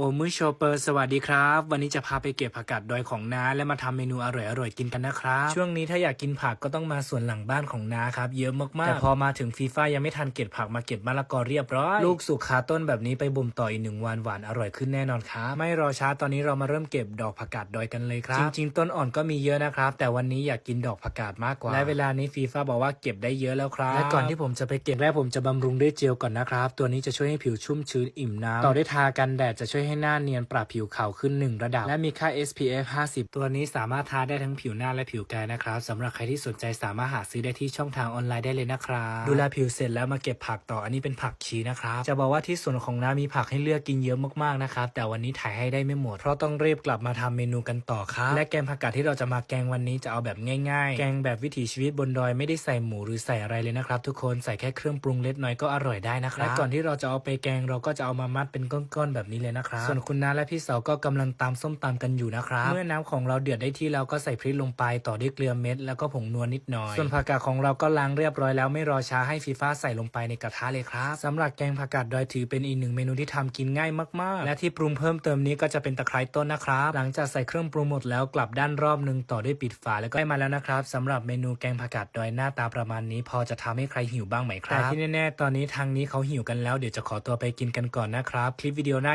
โอมือโชเปอร์สวัสดีครับ วันนี้จะพาไปเก็บผักกาดดอยของน้าและมาทำเมนูอร่อยๆกินกันนะครับ ช่วงนี้ถ้าอยากกินผักก็ต้องมาสวนหลังบ้านของน้าครับ เยอะมากๆแต่พอมาถึงฟีฟ่ายังไม่ทันเก็บผักมาเก็บมะละกอเรียบร้อยลูกสุกคาต้นแบบนี้ไปบ่มต่ออีกหนึ่งวันหวานอร่อยขึ้นแน่นอนครับไม่รอช้าตอนนี้เรามาเริ่มเก็บดอกผักกาดดอยกันเลยครับจริงๆต้นอ่อนก็มีเยอะนะครับ แต่วันนี้อยากกินดอกผักกาดมากกว่าและเวลานี้ฟีฟ่าบอกว่าเก็บได้เยอะแล้วครับและก่อนที่ผมจะไปเก็บแรกผมจะบำรุงด้วยเจลก่อนนะครับตัวนี้จะช่วยให้ผิวชุ่มชื้นอิ่มน้ำต่อด้วยทากันแดดจะช่วยให้หน้าเนียนปรับผิวขาวขึ้น 1 ระดับ และมีค่า SPF 50 ตัวนี้สามารถทาได้ทั้งผิวหน้าและผิวกายนะครับสำหรับใครที่สนใจสามารถหาซื้อได้ที่ช่องทางออนไลน์ได้เลยนะครับดูแลผิวเสร็จแล้วมาเก็บผักต่ออันนี้เป็นผักชีนะครับจะบอกว่าที่สวนของน้ามีผักให้เลือกกินเยอะมากๆนะครับแต่วันนี้ถ่ายให้ได้ไม่หมด เพราะต้องรีบกลับมาทำเมนูกันต่อครับและแกงผักกาดที่เราจะมาแกงวันนี้จะเอาแบบง่ายๆ แกงแบบวิถีชีวิตบนดอยไม่ได้ใส่หมูหรือใส่อะไรเลยนะครับทุกคนใส่แค่เครื่องปรุงเล็กน้อยก็อร่อยได้นะครับและก่อนที่เราจะเอาไปแกงเราก็จะเอามามัดเป็นก้อนๆแบบนี้เลยนะครับส่วนคุณน้าและพี่สาวก็กำลังตำส้มตำกันอยู่นะครับ เมื่อน้ำของเราเดือดได้ที่แล้วก็ใส่พริกลงไปต่อด้วยเกลือเม็ดแล้วก็ผงนวลนิดหน่อย ส่วนผักกาดของเราก็ล้างเรียบร้อยแล้วไม่รอช้าให้ฟีฟ้าใส่ลงไปในกระทะเลยครับสำหรับแกงผักกาดดอยถือเป็นอีกหนึ่งเมนูที่ทำกินง่ายมากๆ และที่ปรุงเพิ่มเติมนี้ก็จะเป็นตะไคร้ต้นนะครับ หลังจากใส่เครื่องปรุงหมดแล้วกลับด้านรอบหนึงต่อด้วยปิดฝาแล้วก็ได้มาแล้วนะครับสำหรับเมนูแกงผักกาดดอยหน้าตาประมาณนี้ พอจะทำให้ใครหิวบ้างไหมครับแต่ที่แน่ๆตอนนี้ทางนี้เขาหิวกันแล้วเดี๋ยวจะขอตัวไปกินกันก่อนนะครับ คลิปวิดีโอหน้า